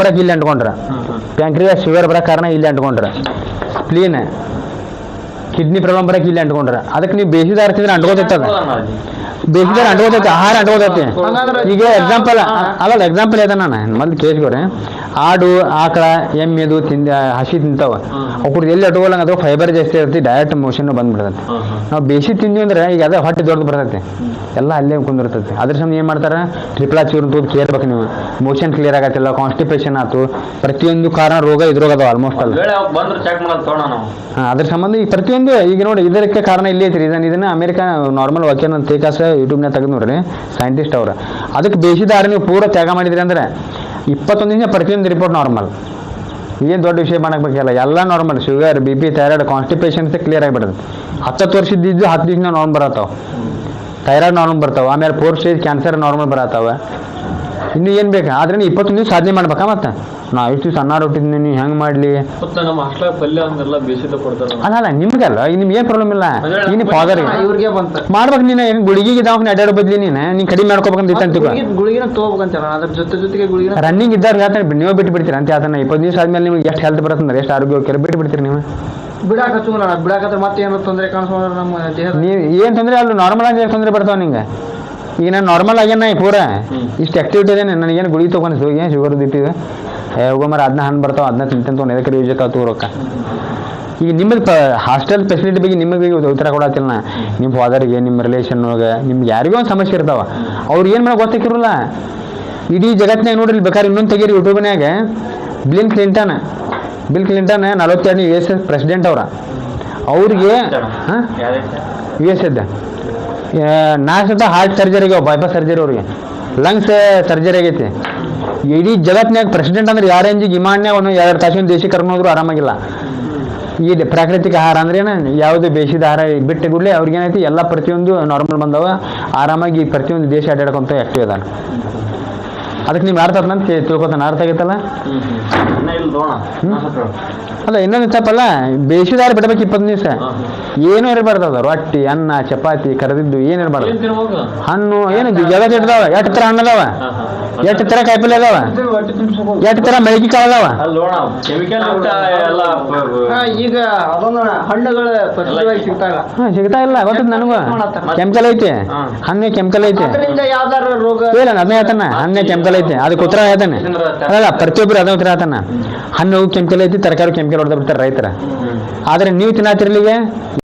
ಬರಕ್ಕೆ ಇಲ್ಲಿ ಅಂಟ್ಕೊಂಡ್ರ. Pancreas sugar ಬರಕ್ ಕಾರಣ ಇಲ್ಲಿ ಅಂಟ್ಕೊಂಡ್ರ. ಸ್ಪ್ಲೀನ್ ಕಿಡ್ನಿ ಪ್ರಾಬ್ಲಮ್ ಬರಕ್ಕೆ ಇಲ್ಲಿ ಅಂಟ್ಕೊಂಡ್ರ. ಅದಕ್ಕೆ ನೀವು ಬೇಸಿದ ತಿಂದ್ರೆ ಅಂಟ್ಕೋತೈತದ ಬೇಸಿದಾರ ಅಂಟ್ಕೋತೈತಿ ಆಹಾರ ಅಂಟ್ಕೋತೈತಿ ಈಗ ಎಕ್ಸಾಂಪಲ್ ಅಲ್ಲ ಎಕ್ಸಾಂಪಲ್ ಇದೆ ನಾನು. ಮೊದ್ಲು ಕೇಳ್ಕೊರಿ ಆಡು ಆಕಳ ಎಮ್ಮೆದು ತಿಂದ ಹಸಿ ತಿಂತಾವ. ಅವ್ರು ಎಲ್ಲಿ ಅಟ್ಕೊಳಂಗ ಅದು ಫೈಬರ್ ಜಾಸ್ತಿ ಇರ್ತೈತಿ ಡೈರೆಕ್ಟ್ ಮೋಷನ್ ಬಂದ್ಬಿಡ್ತೈತಿ. ನಾವು ಬೇಸಿ ತಿಂದ್ವಿ ಅಂದ್ರೆ ಈಗ ಅದೇ ಹೊಟ್ಟೆ ದೊಡ್ಡದು ಬರ್ತೈತಿ. ಎಲ್ಲ ಅಲ್ಲೇ ಕುಂದಿರ್ತೈತಿ. ಅದ್ರ ಸಮ ಏನ್ ಮಾಡ್ತಾರೆ? ಟ್ರಿಪ್ಲಾ ಚೂರ್ ತೋದು ಕೇಳ್ಬೇಕು ನೀವು. ಮೋಷನ್ ಕ್ಲಿಯರ್ ಆಗತ್ತಿಲ್ಲ ಕಾನ್ಸ್ಟಿಪೇಷನ್ ಆಯ್ತು ಪ್ರತಿಯೊಂದು ಕಾರಣ ರೋಗ ಇದ್ರೋಗ ಅದಾವ ಆಲ್ಮೋಸ್ಟ್ ಅಲ್ಲ. ಅದ್ರ ಸಂಬಂಧ ಈ ಪ್ರತಿಯೊಂದು ಈಗ ನೋಡಿ ಇದಕ್ಕೆ ಕಾರಣ ಇಲ್ಲಿ ಐತಿ ರೀಸನ್ ಇದನ್ನ ಅಮೆರಿಕ ನಾರ್ಮಲ್ ವಾಕ್ಯನ ಅಂತ ತೇಕಾಸ ಯೂಟ್ಯೂಬ್ನಾಗ ತೆಗೆದು ನೋಡ್ರಿ ಸೈಂಟಿಸ್ಟ್ ಅವ್ರ. ಅದಕ್ಕೆ ಬೇಸಿದಾರ ನೀವು ಪೂರ ತ್ಯಾಗ ಮಾಡಿದ್ರಿ ಅಂದರೆ ಇಪ್ಪತ್ತೊಂದು ದಿನ ಪ್ರತಿಯೊಂದು ರಿಪೋರ್ಟ್ ನಾರ್ಮಲ್ ಏನು ದೊಡ್ಡ ವಿಷಯ ಮಾಡಬೇಕಲ್ಲ ಬೇಕಿಲ್ಲ ಎಲ್ಲ normal sugar B P thyroid constipations clear ಆಗಿಬಿಡುತ್ತೆ. ಹತ್ತತ್ತು ವರ್ಷದಿದ್ದು ಹತ್ತು ದಿವಸ ನಾರ್ಮಲ್ ಬರತ್ತವೆ. ಥೈರಾಯ್ಡ್ ನಾರ್ಮಲ್ ಬರ್ತಾವೆ. ಆಮೇಲೆ ಫೋರ್ ಸ್ಟೇಜ್ ಕ್ಯಾನ್ಸರ್ ನಾರ್ಮಲ್ ಬರತ್ತಾವ. ಇನ್ನು ಏನು ಬೇಕು? ಆದ್ರೆ ಇಪ್ಪತ್ತು ಇಪ್ಪತ್ತೊಂದು ದಿವಸ ಸಾಧನೆ ಮಾಡ್ಬೇಕಾ ಮತ್ತೆ? ನಾ ಎಷ್ಟು ದಿವಸ ರೊಟ್ಟಿ ರೊಟ್ಟಿದ್ದೀನಿ ಹೆಂಗೆ ಹೆಂಗ್ ಮತ್ತೆ ನಮ್ಮ ಹಾಸ್ಟೆಲ್ ಪಲ್ಯ ಒಂದೆಲ್ಲ ಬೇಸಿದ ಕೊಡ್ತಾರೆ ಅಲ್ಲ ಅಲ್ಲ ನಿಮ್ಗಲ್ಲ ನಿಮ್ಗೆ ಏನು ಪ್ರಾಬ್ಲಮ್ ಇಲ್ಲ? ನೀನು ಫಾದರ್ ಇವ್ರಿಗೆ ಬಂತ. ಮಾಡ್ಬೇಕು ನೀನು ಏನು ಗುಳಿಗೆಗೆ ದವಾಖಾನೆ ಅಡ್ಡಾಡೋ ಬದ್ಲಿ ನೀನು? ನೀನು ಕಡಿಮೆ ಮಾಡ್ಕೋಬೇಕಂತ ಇತ್ತು ಅಂತಿಕೋ ಗುಳಿಗಿನ ತಗೋಬೇಕಂತ ಅದ್ರ ಜೊತೆ ಜೊತೆಗೆ ಗುಳಿಗಿನ. ರನ್ನಿಂಗ್ ಇದ್ದವ್ರು ಹೇಳ್ತಾನೆ ನೀವು ಬಿಟ್ಟು ಬಿಡ್ತೀರ ಅಂತ ಹೇಳ್ತಾನೆ ಇಪ್ಪತ್ತು ದಿವಸ ಆದ್ಮೇಲೆ ನಿಮ್ಗೆ ಎಷ್ಟು ಹೆಲ್ತ್ ಬರುತ್ತೆ ಎಷ್ಟು ಆರೋಗ್ಯ ಹೋಗ್ತಾರೆ ಬಿಟ್ಟು ಬಿಡ್ತೀರಿ ನೀವು? ಬಿಡಾಕ ಬಿಡಾಕತ್ರ ಮತ್ತೆ ಏನೋ ತೊಂದರೆ ಕಾಣಿಸ್ಕೊಂಡ್ರೆ ನಮ್ಮ ದೇಹ ನೀವು ಏನು ತೊಂದರೆ ಅಲ್ಲ ನಾರ್ಮಲ್ ಆಗಿ ತೊಂದರೆ ಬರ್ತಾವ ನಿಂಗೆ? ಈಗ ನಾನು ನಾರ್ಮಲ್ ಆಗ್ಯಾನ ಪೂರ? ಇಷ್ಟು ಆಕ್ಟಿವಿಟಿ ಇದೆ ನನಗೇನು ಗುಳಿ ತೊಗೊಂಡು ಏನು ಶುಗರ್ ಇಟ್ಟಿದೆ? ಹೋಗೋ ಮರ ಅದನ್ನ ಹಣ್ಣು ಬರ್ತಾವೆ ಅದನ್ನ ತಿಂತಂತ ತೊಗೊಂಡು ಎದಕ್ಕೆ ಯೂಸ್ ಆಯ್ತು ರೊಕ್ಕ? ಈಗ ನಿಮ್ಮದು ಪ ಹಾಸ್ಟೆಲ್ ಫೆಸಿಲಿಟಿ ಬಗ್ಗೆ ನಿಮಗೆ ಉತ್ತರ ಕೊಡತ್ತಿಲ್ಲ ನಾ. ನಿಮ್ಮ ಫಾದರ್ಗೆ ನಿಮ್ಮ ರಿಲೇಷನ್ ಒಳಗೆ ನಿಮ್ಗೆ ಯಾರಿಗೋ ಒಂದು ಸಮಸ್ಯೆ ಇರ್ತಾವ. ಅವ್ರು ಏನು ಮಾಡೋ ಗೊತ್ತಾಕಿರಲ್ಲ ಇಡೀ ಜಗತ್ತಿನಾಗ ನೋಡ್ರಿ ಬೇಕಾದ್ರೆ ಇನ್ನೊಂದು ತೆಗೀರಿ ಯೂಟ್ಯೂಬ್ನಾಗ ಬಿಲ್ ಕ್ಲಿಂಟನ್ ಬಿಲ್ ಕ್ಲಿಂಟನ್ ನಲವತ್ತೆರಡನೇ ಯು ಎಸ್ ಎಸ್ ಪ್ರೆಸಿಡೆಂಟ್ ಅವ್ರ. ಅವ್ರಿಗೆ ಹಾಂ? ಯು ಎಸ್ ಎದ್ದು ಸತ ಹಾರ್ಟ್ ಸರ್ಜರಿ ಆಗ್ಯಾವ ಬೈಪಾಸ್ ಸರ್ಜರಿ ಅವ್ರಿಗೆ. ಲಂಗ್ಸ್ ಸರ್ಜರಿ ಆಗೈತಿ. ಇಡೀ ಜಗತ್ನ್ಯಾಗ ಪ್ರೆಸಿಡೆಂಟ್ ಅಂದ್ರೆ ಯಾರ ರೇಂಜಿಗೆ ಗಿಮಾನ್ಯಾಗ ಒಂದು ಎರಡು ತಾಸಿನ ದೇಶಕ್ಕೆ ಕರ್ಕೊಂಡು ಹೋದ್ರು ಆರಾಮಾಗಿಲ್ಲ. ಈ ಪ್ರಾಕೃತಿಕ ಆಹಾರ ಅಂದ್ರೆ ಯಾವುದು ಬೇಸಿದ ಆಹಾರ ಬಿಟ್ಟು ಕೂಡಲೇ ಅವ್ರಿಗೇನೈತಿ, ಎಲ್ಲ ಪ್ರತಿಯೊಂದು ನಾರ್ಮಲ್ ಬಂದವ, ಆರಾಮಾಗಿ ಪ್ರತಿಯೊಂದು ದೇಶ ಅಡ್ಡಾಡ್ಕೊಂತ ಆಕ್ಟಿವ್ ಅದಾನ ಅದಕ್ಕೆ ನೀವು ಆತ್ನಂತ ಕೇ- ತಿಳ್ಕೊತಾನೆ. ಅರ್ಥ ಆಗೈತಲ್ಲ? ಇನ್ನ ಇಲ್ಲ ತೋಣ ಅಲ್ಲ ಇನ್ನೊಂದು ತಪ್ಪಲ್ಲ. ಬೇಸಿದಾರ ಬಿಡಬೇಕು ಇಪ್ಪತ್ತು ದಿವಸ. ಏನೂ ಇರಬಾರ್ದು ಅದು. ರೊಟ್ಟಿ ಅನ್ನ ಚಪಾತಿ ಕರೆದಿದ್ದು ಏನು ಇರಬಾರ್ದು. ಹಣ್ಣು ಏನು ಜಗತ್ ಇಡ್ದಾವ ಎಷ್ಟು ಥರ ಹಣ್ಣು ಅದಾವ. ಎಷ್ಟು ಥರ ಕಾಯಿಪಲ್ಲೆ ಅದಾವ. ಎಷ್ಟು ಥರ ಮಳಿಗೆ ಕಾಳು ಅದಾವ. ಕೆಮಿಕಲ್ ಎಲ್ಲ ಹಾ, ಈಗ ಹಣ್ಣುಗಳು ಹಾಂ ಸಿಗ್ತಾ ಇಲ್ಲ. ಗೊತ್ತದ ನನಗೂ. ಕೆಮಿಕಲ್ ಐತಿ. ಹಣ್ಣೇ ಕೆಮಿಕಲ್ ಐತಿ. ಅದರಿಂದ ಯಾವ್ದಾರ ರೋಗ ಇಲ್ಲ ಅದನ್ನ ಹೇಳ್ತಾನೆ. ಹಣ್ಣೆ ಕೆಮಿಕಲ್ ಐತಿ ಅದಕ್ಕೆ ಉತ್ತರ ಹೇಳ್ತಾನೆ ಅಲ್ಲ ಪ್ರತಿಯೊಬ್ಬರು ಅದನ್ನ ಉತ್ತರ ಹೇಳ್ತಾನ. ಹಣ್ಣು ಕೆಮಿಕಲ್ ಐತಿ ತರಕಾರಿ ಕೆಮಿಕಲ್ ಹೊಡೆದ ಬಿಡ್ತಾರೆ ರೈತರ. ಆದ್ರೆ ನೀವು ತಿನ್ನತ್ತಿರ್ಲಿಗೆ